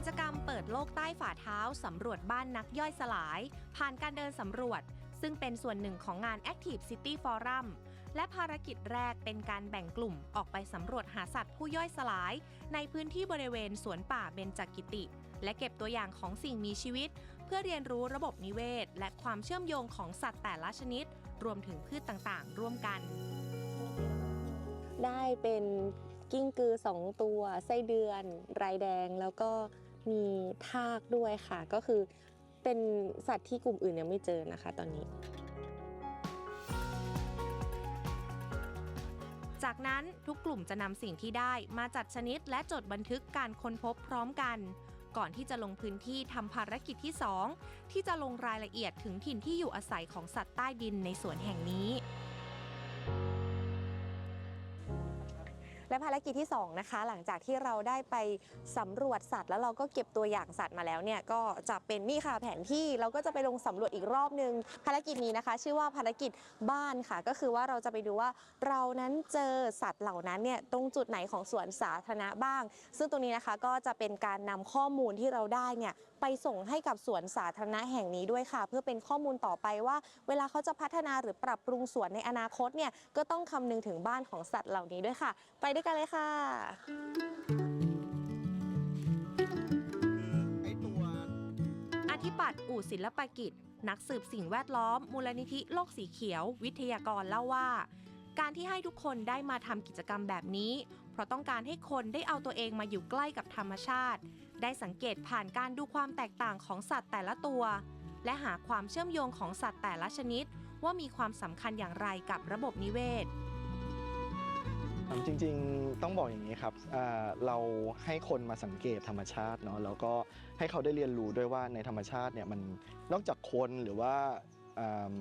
กิจกรรมเปิดโลกใต้ฝ่าเท้าสำรวจบ้านนักย่อยสลาย ผ่านการเดินสำรวจ ซึ่งเป็นส่วนหนึ่งของงาน Active City Forum และภารกิจแรกเป็นการแบ่งกลุ่มออกไปสำรวจหาสัตว์ผู้ย่อยสลาย ในพื้นที่บริเวณสวนป่าเบญจกิติ และเก็บตัวอย่างของสิ่งมีชีวิต เพื่อเรียนรู้ระบบนิเวศ และความเชื่อมโยงของสัตว์แต่ละชนิด รวมถึงพืชต่างๆ ร่วมกัน ได้เป็นกิ้งกือสองตัว ไส้เดือน รายแดงแล้วก็ มีทากด้วยค่ะ ก็คือเป็นสัตว์ที่กลุ่มอื่นยังไม่เจอนะคะ ตอนนี้ จากนั้นทุกกลุ่มจะนำสิ่งที่ได้มาจัดชนิดและจดบันทึกการค้นพบพร้อมกัน ก่อนที่จะลงพื้นที่ทำภารกิจที่ 2 ที่จะลงรายละเอียดถึงถิ่นที่อยู่อาศัยของสัตว์ใต้ดินในสวนแห่งนี้ และภารกิจที่2นะคะหลังจากที่เราได้ไปสำรวจสัตว์แล้วเราก็เก็บตัวอย่างสัตว์มาแล้วเนี่ยก็จะเป็นนี่ค่ะแผนที่เราก็จะไปลงสำรวจอีกรอบนึง ภารกิจนี้นะคะ ชื่อว่าภารกิจบ้านค่ะ ก็คือว่าเราจะไปดูว่าเรานั้นเจอสัตว์เหล่านั้นเนี่ยตรงจุดไหนของสวนสาธารณะบ้าง ซึ่งตรงนี้นะคะก็จะเป็นการนำข้อมูลที่เราได้เนี่ยไปส่งให้กับสวนสาธารณะแห่งนี้ด้วยค่ะ เพื่อเป็นข้อมูลต่อไปว่า เวลาเขาจะพัฒนาหรือปรับปรุงสวนในอนาคตเนี่ยก็ต้องคำนึงถึงบ้านของสัตว์เหล่านี้ด้วยค่ะ ไปด้วยกันเลยค่ะไอตัวอธิปัตย์อู่ศิลปกิจ นักสืบสิ่งแวดล้อม มูลนิธิโลกสีเขียว วิทยากรเล่าว่า การที่ให้ทุกคนได้มาทำกิจกรรมแบบนี้ เพราะต้องการให้คนได้เอาตัวเองมาอยู่ใกล้กับธรรมชาติ ได้สังเกตผ่านการดูความแตกต่างของสัตว์แต่ละตัว และหาความเชื่อมโยงของสัตว์แต่ละชนิด ว่ามีความสำคัญอย่างไรกับระบบนิเวศ จริงๆ ต้องบอกอย่างนี้ครับอ่าเราให้คนมาสังเกตธรรมชาติเนาะแล้วก็ให้เขาได้เรียนรู้ด้วยว่าในธรรมชาติเนี่ยมันนอกจากคนหรือว่าอ่า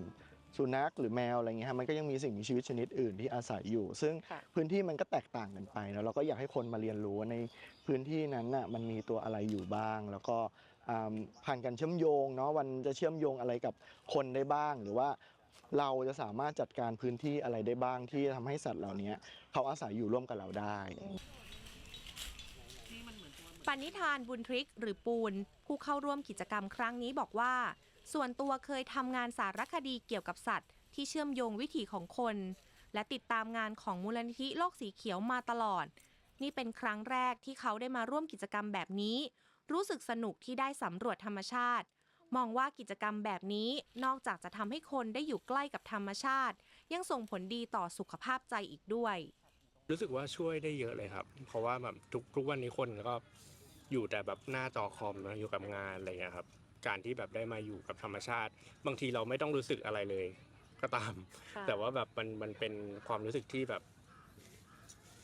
สุนัขหรือแมวอะไรเงี้ยฮะมันก็ยังมีสิ่งมีชีวิตชนิดอื่นที่อาศัยอยู่ ซึ่งค่ะพื้นที่มันก็แตกต่างกันไปแล้วเราก็อยากให้คนมาเรียนรู้ว่าในพื้นที่นั้นน่ะมันมีตัวอะไรอยู่บ้าง แล้วก็อ่าผ่านการเชื่อมโยงเนาะวันจะเชื่อมโยงอะไรกับคนได้บ้าง หรือว่า เราจะสามารถจัดการพื้นที่อะไรได้บ้างที่ทำให้สัตว์เหล่านี้เขาอาศัยอยู่ร่วมกับเราได้ ปณิธานบุญทริกหรือปูน ผู้เข้าร่วมกิจกรรมครั้งนี้บอกว่า ส่วนตัวเคยทำงานสารคดีเกี่ยวกับสัตว์ ที่เชื่อมโยงวิถีของคน และติดตามงานของมูลนิธิโลกสีเขียวมาตลอด นี่เป็นครั้งแรกที่เขาได้มาร่วมกิจกรรมแบบนี้ รู้สึกสนุกที่ได้สำรวจธรรมชาติ มองว่ากิจกรรมแบบนี้นอกจากจะทำให้คนได้อยู่ใกล้กับธรรมชาติ ยังส่งผลดีต่อสุขภาพใจอีกด้วย รู้สึกว่าช่วยได้เยอะเลยครับ เพราะว่าแบบทุกทุกวันนี้คนก็อยู่แต่แบบหน้าจอคอมนะอยู่กับงานอะไรเงี้ยครับ การที่แบบได้มาอยู่กับธรรมชาติ บางทีเราไม่ต้องรู้สึกอะไรเลย ก็ตามค่ะแต่ว่าแบบมันมันเป็นความรู้สึกที่แบบแ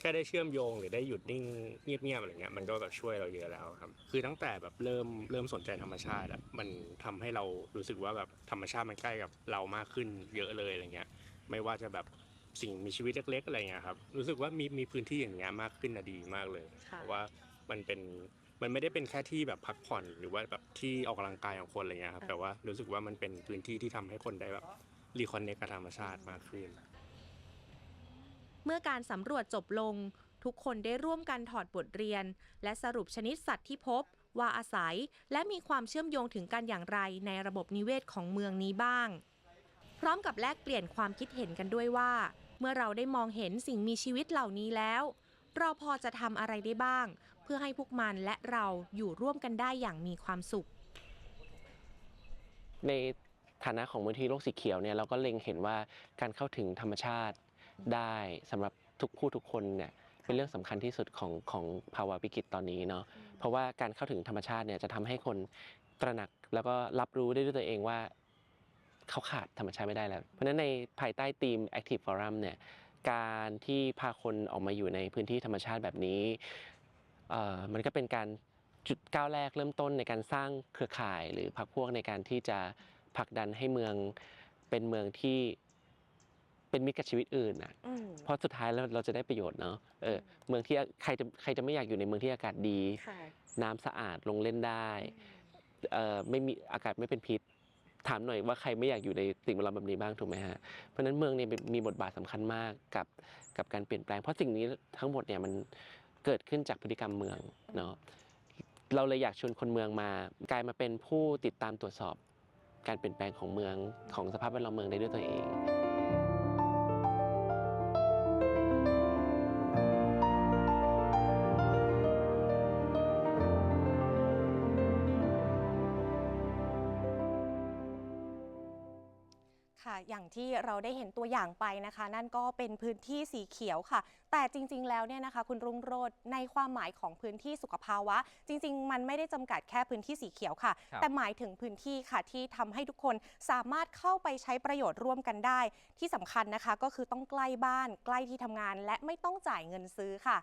ค่ได้เชื่อมโยงหรือได้หยุดนิ่งเงียบๆอะไรเงี้ยมันก็แบบช่วยเราเยอะแล้วครับ คือตั้งแต่แบบเริ่มเริ่มสนใจธรรมชาติอะมันทำให้เรารู้สึกว่าแบบธรรมชาติมันใกล้กับเรามากขึ้นเยอะเลยอะไรเงี้ย ไม่ว่าจะแบบสิ่งมีชีวิตเล็กๆอะไรเงี้ยครับรู้สึกว่ามีมีพื้นที่อย่างเงี้ยมากขึ้นนะดีมากเลยค่ะเพราะว่ามันเป็นมันไม่ได้เป็นแค่ที่แบบพักผ่อนหรือว่าแบบที่ออกกำลังกายของคนอะไรเงี้ยครับแต่ว่ารู้สึกว่ามันเป็นพื้นที่ที่ทำให้คนได้แบบรีคอนเนคกับธรรมชาติมากขึ้น เมื่อการสำรวจจบลง ทุกคนได้ร่วมกันถอดบทเรียน และสรุปชนิดสัตว์ที่พบ ว่าอาศัย และมีความเชื่อมโยงถึงกันอย่างไรในระบบนิเวศของเมืองนี้บ้าง พร้อมกับแลกเปลี่ยนความคิดเห็นกันด้วยว่า เมื่อเราได้มองเห็นสิ่งมีชีวิตเหล่านี้แล้ว เราพอจะทำอะไรได้บ้าง เพื่อให้พวกมันและเราอยู่ร่วมกันได้อย่างมีความสุข ในฐานะของมูลที่โลกสีเขียวเนี่ยเราก็เล็งเห็นว่าการเข้าถึงธรรมชาติ ได้สำหรับทุกผู้ทุกคนเนี่ยเป็นเรื่องสำคัญที่สุดของของภาวะวิกฤตตอนนี้เนาะเพราะว่าการเข้าถึงธรรมชาติเนี่ยจะทำให้คนตระหนักแล้วก็รับรู้ได้ด้วยตัวเองว่าเขาขาดธรรมชาติไม่ได้แล้ว เพราะฉะนั้นในภายใต้ธีม Active Forum เนี่ยการที่พาคนออกมาอยู่ในพื้นที่ธรรมชาติแบบนี้เอ่อมันก็เป็นการจุดก้าวแรกเริ่มต้นในการสร้างเครือข่ายหรือพรรคพวกในการที่จะผลักดันให้เมืองเป็นเมืองที่ เป็นมิตรกับชีวิตอื่นอะอืมเพราะสุดท้ายแล้วเราจะได้ประโยชน์เนาะเออเมืองที่ใครจะใครจะไม่อยากอยู่ในเมืองที่อากาศดีค่ะน้ำสะอาดลงเล่นได้เอ่อไม่มีอากาศไม่เป็นพิษ ถามหน่อยว่าใครไม่อยากอยู่ในสิ่งแวดล้อมแบบนี้บ้างถูกไหมฮะเพราะฉะนั้นเมืองเนี่ยมีบทบาทสำคัญมากกับกับการเปลี่ยนแปลง เพราะสิ่งนี้ทั้งหมดเนี่ยมันเกิดขึ้นจากพฤติกรรมเมืองเนาะเราเลยอยากชวนคนเมืองมากลายมาเป็นผู้ติดตามตรวจสอบ การเปลี่ยนแปลงของเมืองของสภาพแวดล้อมเมืองได้ด้วยตัวเอง อย่างที่เราได้เห็นตัวอย่างไปนะคะ นั่นก็เป็นพื้นที่สีเขียวค่ะ แต่จริง ๆ แล้วเนี่ยนะคะ คุณรุ่งโรจน์ในความหมายของพื้นที่สุขภาวะ จริง ๆ มันไม่ได้จำกัดแค่พื้นที่สีเขียวค่ะครับแต่หมายถึงพื้นที่ค่ะที่ทำให้ทุกคนสามารถเข้าไปใช้ประโยชน์ร่วมกันได้ ที่สำคัญนะคะ ก็คือต้องใกล้บ้าน ใกล้ที่ทำงาน และไม่ต้องจ่ายเงินซื้อค่ะ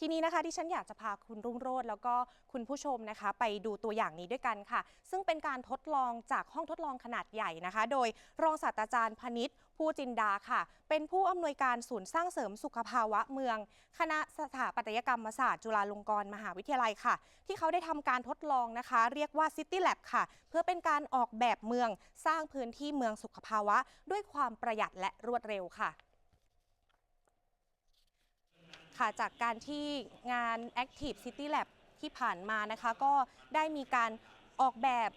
ทีนี้นะคะที่ฉันอยากจะพาคุณรุ่งโรจน์แล้วก็คุณผู้ชมนะคะ ไปดูตัวอย่างนี้ด้วยกันค่ะ ซึ่งเป็นการทดลองจากห้องทดลองขนาดใหญ่นะคะ โดยรองศาสตราจารย์พนิษฐ์ผู้จินดาค่ะ เป็นผู้อำนวยการศูนย์สร้างเสริมสุขภาวะเมือง คณะสถาปัตยกรรมศาสตร์จุฬาลงกรณ์มหาวิทยาลัยค่ะ ที่เขาได้ทำการทดลองนะคะ เรียกว่า City Lab ค่ะ เพื่อเป็นการออกแบบเมืองสร้างพื้นที่เมืองสุขภาวะ ด้วยความประหยัดและรวดเร็วค่ะ ค่ะจากการที่งาน Active City Lab ที่ผ่านมานะคะ ก็ได้มีการออกแบบ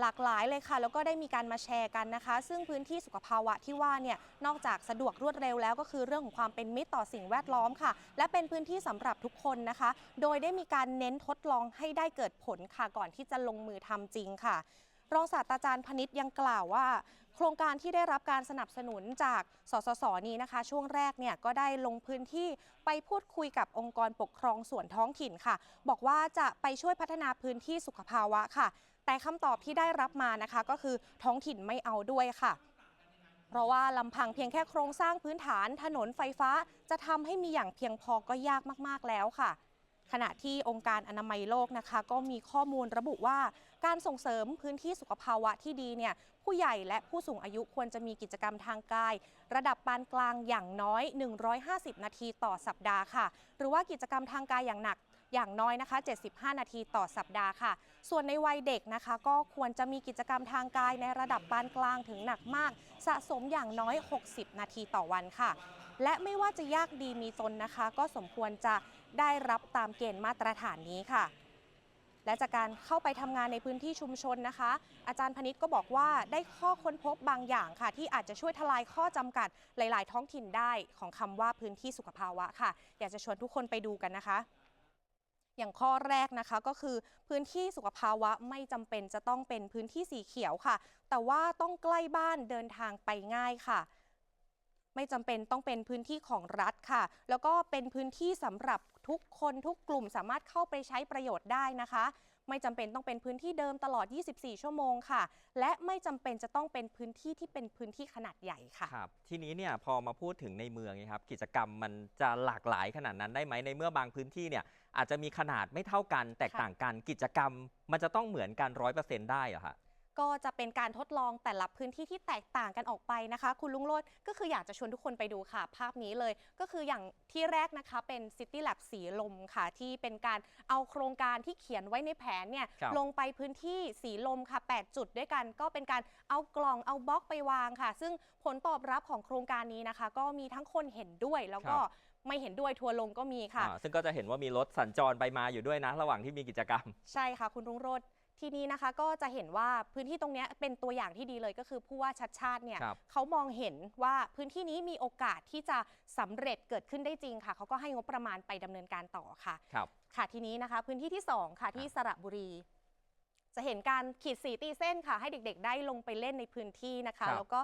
หลากหลายเลยค่ะ แล้วก็ได้มีการมาแชร์กันนะคะ ซึ่งพื้นที่สุขภาวะที่ว่าเนี่ยนอกจากสะดวกรวดเร็วแล้วก็คือเรื่องของความเป็นมิตรต่อสิ่งแวดล้อมค่ะ และเป็นพื้นที่สำหรับทุกคนนะคะ โดยได้มีการเน้นทดลองให้ได้เกิดผลค่ะก่อนที่จะลงมือทำจริงค่ะ รองศาสตราจารย์พนิษฐ์ยังกล่าวว่า โครงการที่ได้รับการสนับสนุนจากสสสนี้นะคะ ช่วงแรกเนี่ยก็ได้ลงพื้นที่ไปพูดคุยกับองค์กรปกครองส่วนท้องถิ่นค่ะ บอกว่าจะไปช่วยพัฒนาพื้นที่สุขภาวะค่ะ แต่คำตอบที่ได้รับมานะคะก็คือท้องถิ่นไม่เอาด้วยค่ะเพราะว่าลำพังเพียงแค่โครงสร้างพื้นฐานถนนไฟฟ้า จะทำให้มีอย่างเพียงพอก็ยากมาก ๆ แล้วค่ะ ขณะที่องค์การอนามัยโลกนะคะ ก็มีข้อมูลระบุว่า การส่งเสริมพื้นที่สุขภาวะที่ดีเนี่ยผู้ใหญ่และผู้สูงอายุควรจะมีกิจกรรมทางกาย ระดับปานกลางอย่างน้อย 150 นาทีต่อสัปดาห์ค่ะ หรือว่ากิจกรรมทางกายอย่างหนักอย่างน้อยนะคะ 75 นาทีต่อสัปดาห์ค่ะ ส่วนในวัยเด็กนะคะ ก็ควรจะมีกิจกรรมทางกายในระดับปานกลางถึงหนักมาก สะสมอย่างน้อย 60 นาทีต่อวันค่ะ และไม่ว่าจะยากดีมีจนนะคะ ก็สมควรจะ ได้รับตามเกณฑ์มาตรฐานนี้ค่ะ และจากการเข้าไปทำงานในพื้นที่ชุมชนนะคะ อาจารย์พนิษก็บอกว่าได้ข้อค้นพบบางอย่างค่ะ ที่อาจจะช่วยทลายข้อจำกัดหลาย ๆ ท้องถิ่นได้ของคำว่าพื้นที่สุขภาวะค่ะ อยากจะชวนทุกคนไปดูกันนะคะอย่างข้อแรกนะคะก็คือพื้นที่สุขภาวะไม่จำเป็นจะต้องเป็นพื้นที่สีเขียวค่ะ แต่ว่าต้องใกล้บ้านเดินทางไปง่ายค่ะ ไม่จำเป็นต้องเป็นพื้นที่ของรัฐค่ะ แล้วก็เป็นพื้นที่สำหรับ ทุกคนทุกกลุ่มสามารถเข้าไปใช้ประโยชน์ได้นะคะ ไม่จำเป็นต้องเป็นพื้นที่เดิมตลอด 24 ชั่วโมงค่ะ และไม่จำเป็นจะต้องเป็นพื้นที่ที่เป็นพื้นที่ขนาดใหญ่ค่ะ ครับทีนี้เนี่ยพอมาพูดถึงในเมืองครับกิจกรรมมันจะหลากหลายขนาดนั้นได้ไหมในเมื่อบางพื้นที่เนี่ยอาจจะมีขนาดไม่เท่ากันแตกต่างกันกิจกรรม มันจะต้องเหมือนกันร้อยเปอร์เซ็นต์ได้เหรอฮะ ก็จะเป็นการทดลองแต่ละพื้นที่ที่แตกต่างกันออกไปนะคะ คุณลุงโรดก็คืออยากจะชวนทุกคนไปดูค่ะ ภาพนี้เลยก็คืออย่างที่แรกนะคะเป็น City Lab สีลมค่ะ ที่เป็นการเอาโครงการที่เขียนไว้ในแผนเนี่ยครับ ลงไปพื้นที่สีลมค่ะ 8 จุดด้วยกัน ก็เป็นการเอากล่องเอาบล็อกไปวางค่ะ ซึ่งผลตอบรับของโครงการนี้นะคะ ก็มีทั้งคนเห็นด้วยแล้วก็ไม่เห็นด้วยทัวร์ลงก็มีค่ะ อ่าซึ่งก็จะเห็นว่ามีรถสัญจรไปมาอยู่ด้วยนะ ระหว่างที่มีกิจกรรม ใช่ค่ะ คุณรุ่งโรจน์ ทีนี้นะคะก็จะเห็นว่าพื้นที่ตรงเนี้ยเป็นตัวอย่างที่ดีเลยก็คือผู้ว่าชัดชาติเนี่ยครับเขามองเห็นว่าพื้นที่นี้มีโอกาสที่จะสำเร็จเกิดขึ้นได้จริงค่ะเขาก็ให้งบประมาณไปดำเนินการต่อค่ะครับค่ะทีนี้นะคะ พื้นที่ที่ 2 ค่ะที่สระบุรี จะเห็นการขีดสีตีเส้นค่ะ ให้เด็ก ๆ ได้ลงไปเล่นในพื้นที่นะคะครับแล้วก็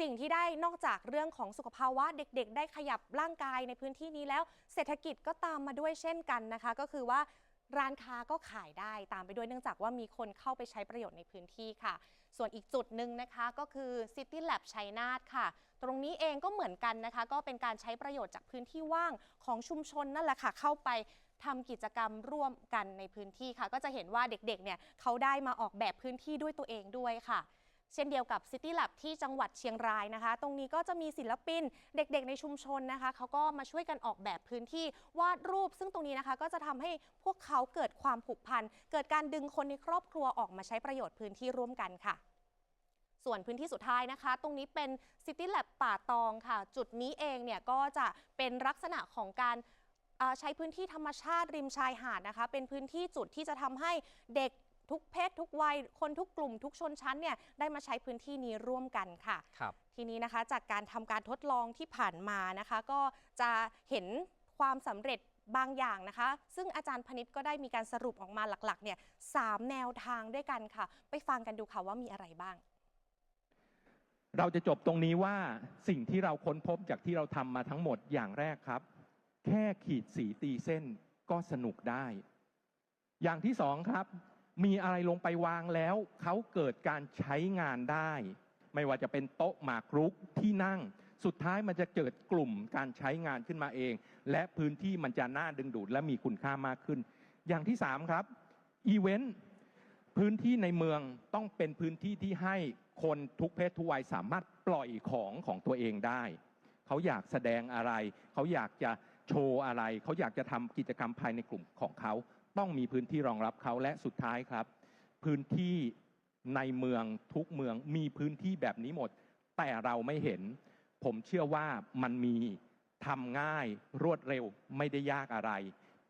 สิ่งที่ได้นอกจากเรื่องของสุขภาวะเด็ก ๆ ได้ขยับร่างกายในพื้นที่นี้แล้ว เศรษฐกิจก็ตามมาด้วยเช่นกันนะคะ ก็คือว่า ร้านค้าก็ขายได้ตามไปด้วยเนื่องจากว่ามีคนเข้าไปใช้ประโยชน์ในพื้นที่ค่ะ ส่วนอีกจุดหนึ่งนะคะก็คือ City Lab ชัยนาทค่ะ ตรงนี้เองก็เหมือนกันนะคะ ก็เป็นการใช้ประโยชน์จากพื้นที่ว่างของชุมชนนั่นแหละค่ะ เข้าไปทำกิจกรรมร่วมกันในพื้นที่ค่ะ ก็จะเห็นว่าเด็กๆเนี่ยเขาได้มาออกแบบพื้นที่ด้วยตัวเองด้วยค่ะ เช่นเดียวกับ City Lab ที่จังหวัดเชียงรายนะคะ ตรงนี้ก็จะมีศิลปินเด็กๆในชุมชนนะคะเขาก็มาช่วยกันออกแบบพื้นที่วาดรูป ซึ่งตรงนี้นะคะก็จะทำให้พวกเขาเกิดความผูกพัน เกิดการดึงคนในครอบครัวออกมาใช้ประโยชน์พื้นที่ร่วมกันค่ะส่วนพื้นที่สุดท้ายนะคะ ตรงนี้เป็น City Lab ป่าตองค่ะ จุดนี้เองเนี่ยก็จะเป็นลักษณะของการใช้พื้นที่ธรรมชาติริมชายหาดนะคะ เป็นพื้นที่จุดที่จะทำให้เด็ก ทุกเพศทุกวัย คนทุกกลุ่มทุกชนชั้นเนี่ยได้มาใช้พื้นที่นี้ร่วมกันค่ะครับทีนี้นะคะจากการทำการทดลองที่ผ่านมานะคะ ก็จะเห็นความสำเร็จบางอย่างนะคะ ซึ่งอาจารย์พนิษฐ์ก็ได้มีการสรุปออกมาหลักๆเนี่ยสามแนวทางด้วยกันค่ะ ไปฟังกันดูค่ะว่ามีอะไรบ้าง เราจะจบตรงนี้ว่าสิ่งที่เราค้นพบจากที่เราทำมาทั้งหมดอย่างแรกครับ แค่ขีดสีตีเส้นก็สนุกได้ อย่างที่สองครับ มีอะไรลงไปวางแล้ว เขาเกิดการใช้งานได้ ไม่ว่าจะเป็นโต๊ะหมากรุกที่นั่ง สุดท้ายมันจะเกิดกลุ่มการใช้งานขึ้นมาเอง และพื้นที่มันจะน่าดึงดูดและมีคุณค่ามากขึ้น อย่างที่สามครับอีเวนต์พื้นที่ในเมืองต้องเป็นพื้นที่ที่ให้คนทุกเพศทุกวัยสามารถปล่อยของของตัวเองได้ เขาอยากแสดงอะไร เขาอยากจะโชว์อะไร เขาอยากจะทำกิจกรรมภายในกลุ่มของเขา ต้องมีพื้นที่รองรับเขาและสุดท้ายครับ พื้นที่ในเมืองทุกเมืองมีพื้นที่แบบนี้หมด แต่เราไม่เห็น ผมเชื่อว่ามันมีทำง่ายรวดเร็วไม่ได้ยากอะไร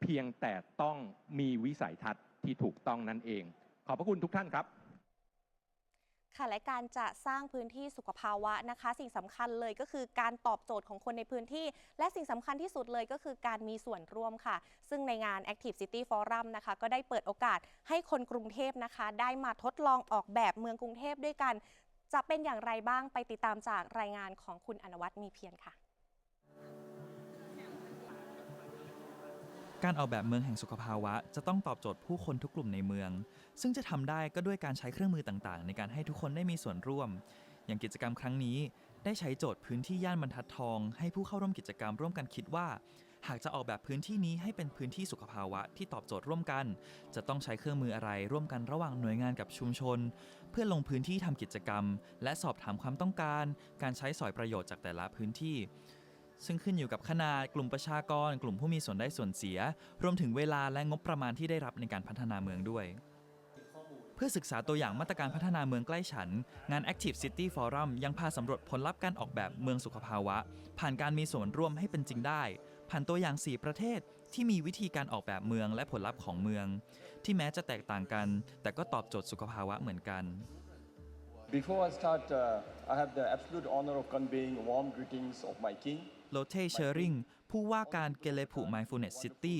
เพียงแต่ต้องมีวิสัยทัศน์ที่ถูกต้องนั่นเอง ขอบพระคุณทุกท่านครับ ค่ะและการจะสร้างพื้นที่สุขภาวะนะคะ สิ่งสำคัญเลยก็คือการตอบโจทย์ของคนในพื้นที่ และสิ่งสำคัญที่สุดเลยก็คือการมีส่วนร่วมค่ะ ซึ่งในงาน Active City Forum นะคะ ก็ได้เปิดโอกาสให้คนกรุงเทพนะคะ ได้มาทดลองออกแบบเมืองกรุงเทพด้วยกัน จะเป็นอย่างไรบ้างไปติดตามจากรายงานของคุณอนวัตมีเพียรค่ะ การออกแบบเมืองแห่งสุขภาวะ จะต้องตอบโจทย์ผู้คนทุกกลุ่มในเมือง ซึ่งจะทำได้ก็ด้วยการใช้เครื่องมือต่างๆ ในการให้ทุกคนได้มีส่วนร่วม อย่างกิจกรรมครั้งนี้ ได้ใช้โจทย์พื้นที่ย่านบรรทัดทอง ให้ผู้เข้าร่วมกิจกรรมร่วมกันคิดว่า หากจะออกแบบพื้นที่นี้ให้เป็นพื้นที่สุขภาวะที่ตอบโจทย์ร่วมกัน จะต้องใช้เครื่องมืออะไรร่วมกันระหว่างหน่วยงานกับชุมชน เพื่อลงพื้นที่ทำกิจกรรม และสอบถามความต้องการ การใช้สอยประโยชน์จากแต่ละพื้นที่ ซึ่งขึ้นอยู่กับขนาดกลุ่มประชากร กลุ่มผู้มีส่วนได้ส่วนเสีย รวมถึงเวลาและงบประมาณที่ได้รับในการพัฒนาเมืองด้วย เพื่อศึกษาตัวอย่างมาตรการพัฒนาเมืองใกล้ฉัน งาน Active City Forum ยังพาสำรวจผลลัพธ์การออกแบบเมืองสุขภาวะ ผ่านการมีส่วนร่วมให้เป็นจริงได้ ผ่านตัวอย่าง 4 ประเทศที่มีวิธีการออกแบบเมืองและผลลัพธ์ของเมือง ที่แม้จะแตกต่างกัน แต่ก็ตอบโจทย์สุขภาวะเหมือนกัน Before I start, uh, I have the absolute honor of conveying warm greetings of my king. โลเทเชอริงผู้ว่าการเกเลผู Mindfulness City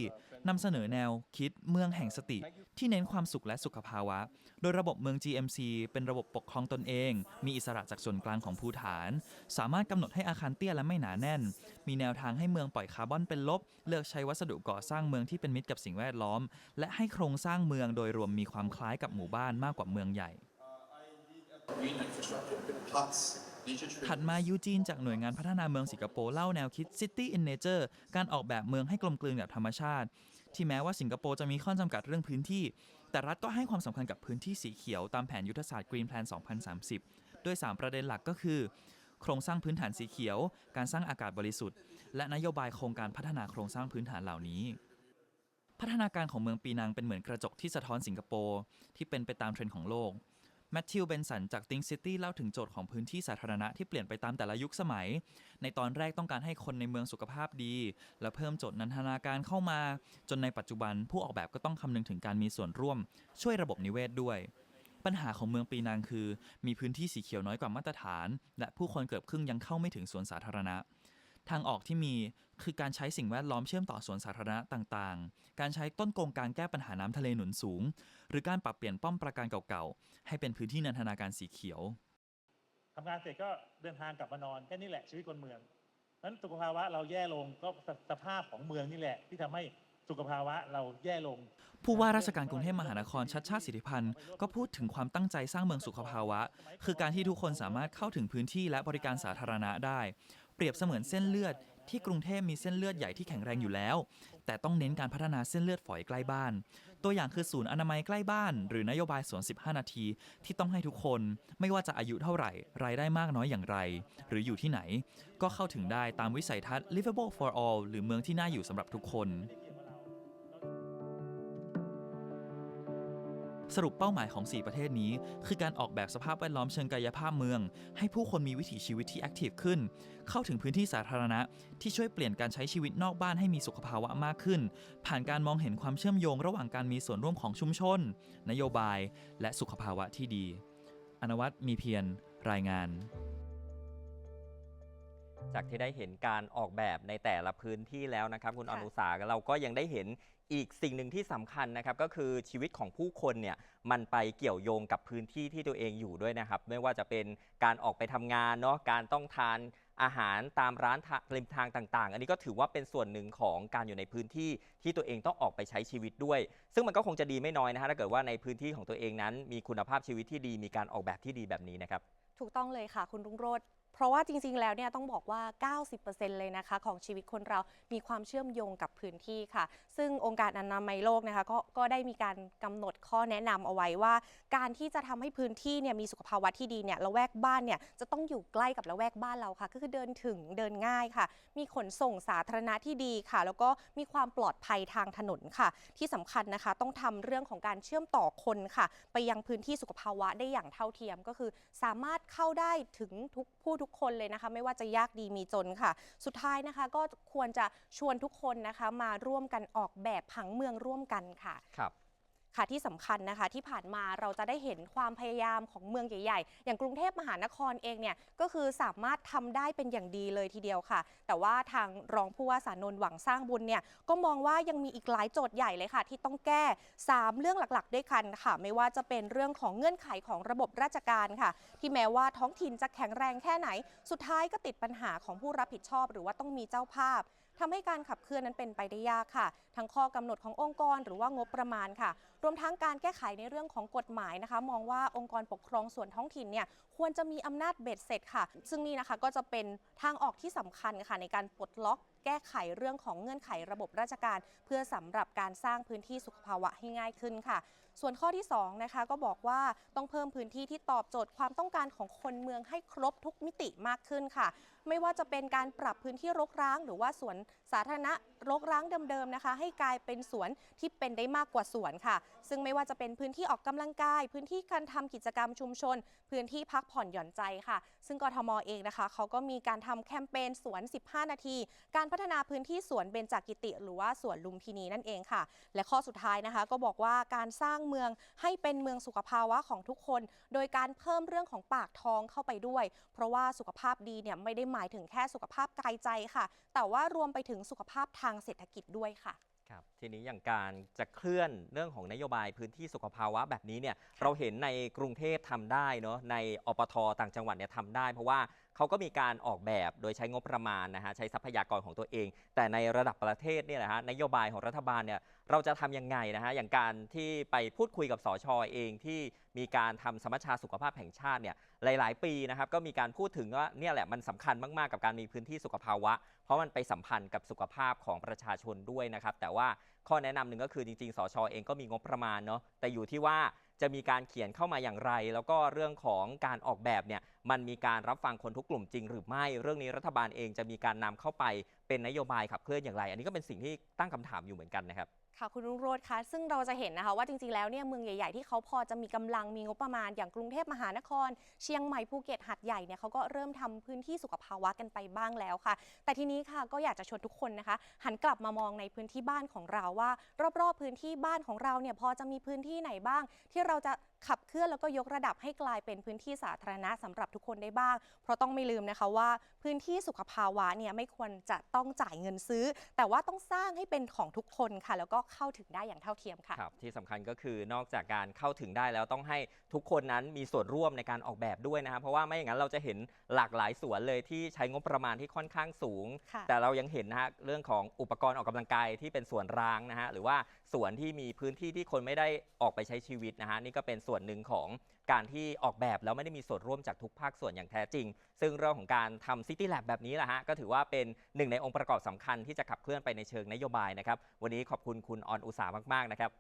นำเสนอแนวคิดเมืองแห่งสติ ที่เน้นความสุขและสุขภาวะ โดยระบบเมือง GMC เป็นระบบปกครองตนเอง มีอิสระจากส่วนกลางของภูฐาน สามารถกำหนดให้อาคารเตี้ยและไม่หนาแน่น มีแนวทางให้เมืองปล่อยคาร์บอนเป็นลบ เลือกใช้วัสดุก่อสร้างเมืองที่เป็นมิตรกับสิ่งแวดล้อม และให้โครงสร้างเมืองโดยรวมมีความคล้ายกับหมู่บ้านมากกว่าเมืองใหญ่ ถัดมายูจีนจากหน่วยงานพัฒนาเมืองสิงคโปร์เล่าแนวคิด City in Nature การออกแบบเมืองให้กลมกลืนกับธรรมชาติ ที่แม้ว่าสิงคโปร์จะมีข้อจำกัดเรื่องพื้นที่ แต่รัฐก็ให้ความสำคัญกับพื้นที่สีเขียวตามแผนยุทธศาสตร์ Green Plan 2030 โดย 3 ประเด็นหลักก็คือ โครงสร้างพื้นฐานสีเขียว การสร้างอากาศบริสุทธิ์ และนโยบายโครงการพัฒนาโครงสร้างพื้นฐานเหล่านี้พัฒนาการของเมืองปีนังเป็นเหมือนกระจกที่สะท้อนสิงคโปร์ที่เป็นไปตามเทรนด์ของโลก แมทธิวเบนสันจาก Think City เล่าถึงโจทย์ของพื้นที่สาธารณะที่เปลี่ยนไปตามแต่ละยุคสมัย ในตอนแรกต้องการให้คนในเมืองสุขภาพดี และเพิ่มโจทย์นันทนาการเข้ามา จนในปัจจุบันผู้ออกแบบก็ต้องคำนึงถึงการมีส่วนร่วม ช่วยระบบนิเวศด้วย ปัญหาของเมืองปีนังคือ มีพื้นที่สีเขียวน้อยกว่ามาตรฐาน และผู้คนเกือบครึ่งยังเข้าไม่ถึงสวนสาธารณะ ทางออกที่มีคือการใช้สิ่งแวดล้อมเชื่อมต่อสวนสาธารณะต่างๆ การใช้ต้นกงการแก้ปัญหาน้ำทะเลหนุนสูง หรือการปรับเปลี่ยนป้อมปราการเก่าๆ ให้เป็นพื้นที่นันทนาการสีเขียวทำงานเสร็จก็เดินทางกลับมานอนแค่นี้แหละชีวิตคนเมืองนั้นสุขภาวะเราแย่ลงก็สสภาพของเมืองนี่แหละ ที่ทำให้สุขภาวะเราแย่ลง ผู้ว่าราชการกรุงเทพมหานครชัดชาติสิทธิพันธ์ก็พูดถึงความตั้งใจสร้างเมืองสุขภาวะ คือการที่ทุกคนสามารถเข้าถึงพื้นที่และบริการสาธารณะได้ เปรียบเสมือนเส้นเลือด ที่กรุงเทพมีเส้นเลือดใหญ่ที่แข็งแรงอยู่แล้ว แต่ต้องเน้นการพัฒนาเส้นเลือดฝอยใกล้บ้าน ตัวอย่างคือศูนย์อนามัยใกล้บ้าน หรือนโยบายสวน 15 นาที ที่ต้องให้ทุกคน ไม่ว่าจะอายุเท่าไหร่ รายได้มากน้อยอย่างไร หรืออยู่ที่ไหน ก็เข้าถึงได้ตามวิสัยทัศน์ livable for all หรือเมืองที่น่าอยู่สำหรับทุกคน สรุปเป้าหมายของ 4 ประเทศนี้ คือการออกแบบสภาพแวดล้อมเชิงกายภาพเมือง ให้ผู้คนมีวิถีชีวิตที่แอคทีฟขึ้น เข้าถึงพื้นที่สาธารณะ ที่ช่วยเปลี่ยนการใช้ชีวิตนอกบ้านให้มีสุขภาวะมากขึ้น ผ่านการมองเห็นความเชื่อมโยงระหว่างการมีส่วนร่วมของชุมชน นโยบาย และสุขภาวะที่ดี อนวัตมีเพียรรายงานจากที่ได้เห็นการออกแบบในแต่ละพื้นที่แล้วนะครับ คุณอค่ะนุสาเราก็ยังได้เห็น อีกสิ่งหนึ่งที่สำคัญนะครับก็คือชีวิตของผู้คนเนี่ยมันไปเกี่ยวโยงกับพื้นที่ที่ตัวเองอยู่ด้วยนะครับ ไม่ว่าจะเป็นการออกไปทำงานเนาะการต้องทานอาหารตามร้านทะริมทางต่างๆ อันนี้ก็ถือว่าเป็นส่วนหนึ่งของการอยู่ในพื้นที่ที่ตัวเองต้องออกไปใช้ชีวิตด้วย ซึ่งมันก็คงจะดีไม่น้อยนะฮะถ้าเกิดว่าในพื้นที่ของตัวเองนั้น มีคุณภาพชีวิตที่ดีมีการออกแบบที่ดีแบบนี้นะครับ ถูกต้องเลยค่ะคุณรุ่งโรจน์ เพราะว่าจริงๆ แล้วเนี่ยต้องบอกว่า 90%เลยนะคะของชีวิตคนเรามีความเชื่อมโยงกับพื้นที่ค่ะ ซึ่งองค์การอนามัยโลกนะคะกก็ได้มีการกำหนดข้อแนะนำเอาไว้ว่า การที่จะทำให้พื้นที่เนี่ยมีสุขภาวะที่ดีเนี่ยละแวกบ้านเนี่ยจะต้องอยู่ใกล้กับละแวกบ้านเราค่ะ ก็คือเดินถึงเดินง่ายค่ะ มีขนส่งสาธารณะที่ดีค่ะ แล้วก็มีความปลอดภัยทางถนนค่ะ ที่สำคัญนะคะต้องทำเรื่องของการเชื่อมต่อคนค่ะ ไปยังพื้นที่สุขภาวะได้อย่างเท่าเทียมก็คือ สามารถเข้าได้ถึงทุกผู้ทุกคนเลยนะคะ ไม่ว่าจะยากดีมีจนค่ะ สุดท้ายนะคะก็ควรจะชวนทุกคนนะคะมาร่วมกันออกแบบผังเมืองร่วมกันค่ะ ครับ ค่ะที่สำคัญนะคะที่ผ่านมาเราจะได้เห็นความพยายามของเมืองใหญ่ๆ อย่างกรุงเทพมหานครเองเนี่ยก็คือสามารถทำได้เป็นอย่างดีเลยทีเดียวค่ะ แต่ว่าทางรองผู้ว่าสานนท์หวังสร้างบุญเนี่ยก็มองว่ายังมีอีกหลายโจทย์ใหญ่เลยค่ะ ที่ต้องแก้ 3 เรื่องหลักๆ ด้วยกันค่ะ ไม่ว่าจะเป็นเรื่องของเงื่อนไขของระบบราชการค่ะ ที่แม้ว่าท้องถิ่นจะแข็งแรงแค่ไหน สุดท้ายก็ติดปัญหาของผู้รับผิดชอบ หรือว่าต้องมีเจ้าภาพทำให้การขับเคลื่อนนั้นเป็นไปได้ยากค่ะ ทั้งข้อกำหนดขององค์กรหรือว่างบประมาณค่ะ รวมทั้งการแก้ไขในเรื่องของกฎหมายนะคะ มองว่าองค์กรปกครองส่วนท้องถิ่นเนี่ยควรจะมีอำนาจเบ็ดเสร็จค่ะ ซึ่งนี่นะคะก็จะเป็นทางออกที่สำคัญค่ะในการปลดล็อกแก้ไขเรื่องของเงื่อนไขระบบราชการ เพื่อสำหรับการสร้างพื้นที่สุขภาวะให้ง่ายขึ้นค่ะ ส่วนข้อที่2นะคะก็บอกว่าต้องเพิ่มพื้นที่ที่ตอบโจทย์ความต้องการของคนเมืองให้ครบทุกมิติมากขึ้นค่ะ ไม่ว่าจะเป็นการปรับพื้นที่รกร้าง หรือว่าสวนสาธารณะรกร้างเดิมๆนะคะ ให้กลายเป็นสวนที่เป็นได้มากกว่าสวนค่ะ ซึ่งไม่ว่าจะเป็นพื้นที่ออกกำลังกาย พื้นที่การทำกิจกรรมชุมชน พื้นที่พักผ่อนหย่อนใจค่ะ ซึ่งกทมเองนะคะเขาก็มีการทำแคมเปญสวน 15 นาที การพัฒนาพื้นที่สวนเบญจกิติ หรือว่าสวนลุมพินีนั่นเองค่ะ และข้อสุดท้ายนะคะ ก็บอกว่าการสร้างเมืองให้เป็นเมืองสุขภาวะของทุกคน โดยการเพิ่มเรื่องของปากท้องเข้าไปด้วย เพราะว่าสุขภาพดีเนี่ยไม่ได้หมายถึงแค่สุขภาพกายใจค่ะ แต่ว่ารวมไปถึงสุขภาพทางเศรษฐกิจด้วยค่ะ ครับทีนี้อย่างการจะเคลื่อนเรื่องของนโยบายพื้นที่สุขภาวะแบบนี้เนี่ยเราเห็นในกรุงเทพทำได้เนาะในอปทต่างจังหวัดเนี่ยทำได้ เพราะว่า เขาก็มีการออกแบบโดยใช้งบประมาณนะฮะใช้ทรัพยากรของตัวเอง แต่ในระดับประเทศเนี่ยนะฮะนโยบายของรัฐบาลเนี่ยเราจะทำยังไงนะฮะอย่างการที่ไปพูดคุยกับสชอเองที่มีการทำสมัชชาสุขภาพแห่งชาติเนี่ยหลาย ๆ ปีนะครับก็มีการพูดถึงว่าเนี่ยแหละมันสำคัญมาก ๆ กับการมีพื้นที่สุขภาวะ เพราะมันไปสัมพันธ์กับสุขภาพของประชาชนด้วยนะครับแต่ว่าข้อแนะนำหนึ่งก็คือจริง ๆ สชเองก็มีงบประมาณเนาะแต่อยู่ที่ว่า จะมีการเขียนเข้ามาอย่างไร แล้วก็เรื่องของการออกแบบเนี่ยมันมีการรับฟังคนทุกกลุ่มจริง หรือไม่เรื่องนี้รัฐบาลเองจะมีการนำเข้าไปเป็นนโยบายขับเคลื่อนอย่างไร อันนี้ก็เป็นสิ่งที่ตั้งคำถามอยู่เหมือนกันนะครับ ค่ะคุณรุ่งโรจน์คะซึ่งเราจะเห็นนะคะว่าจริงๆแล้วเนี่ยเมืองใหญ่ๆที่เขาพอจะมีกำลังมีงบประมาณอย่างกรุงเทพมหานคร เชียงใหม่ภูเก็ตหัดใหญ่เนี่ยเขาก็เริ่มทำพื้นที่สุขภาวะกันไปบ้างแล้วค่ะ แต่ทีนี้ค่ะก็อยากจะชวนทุกคนนะคะ หันกลับมามองในพื้นที่บ้านของเราว่า รอบๆพื้นที่บ้านของเราเนี่ยพอจะมีพื้นที่ไหนบ้าง ที่เราจะ ขับเคลื่อนแล้วก็ยกระดับให้กลายเป็นพื้นที่สาธารณะสำหรับทุกคนได้บ้าง เพราะต้องไม่ลืมนะคะว่าพื้นที่สุขภาวะเนี่ยไม่ควรจะต้องจ่ายเงินซื้อ แต่ว่าต้องสร้างให้เป็นของทุกคนค่ะ แล้วก็เข้าถึงได้อย่างเท่าเทียมค่ะครับที่สำคัญก็คือนอกจากการเข้าถึงได้แล้วต้องให้ทุกคนนั้นมีส่วนร่วมในการออกแบบด้วยนะครับเพราะว่าไม่อย่างนั้นเราจะเห็นหลากหลายสวนเลยที่ใช้งบประมาณที่ค่อนข้างสูงค่ะแต่เรายังเห็นนะฮะเรื่องของอุปกรณ์ออกกำลังกายที่เป็นสวนร้างนะฮะหรือว่า สวนที่มีพื้นที่ที่คนไม่ได้ออกไปใช้ชีวิตนะฮะนี่ก็เป็นส่วนหนึ่งของการที่ออกแบบแล้วไม่ได้มีส่วนร่วมจากทุกภาคส่วนอย่างแท้จริง ซึ่งเรื่องของการทำซิตี้แลบแบบนี้แหละฮะก็ถือว่าเป็นหนึ่งในองค์ประกอบสำคัญที่จะขับเคลื่อนไปในเชิงนโยบายนะครับวันนี้ขอบคุณคุณออนอุตสามากๆนะครับ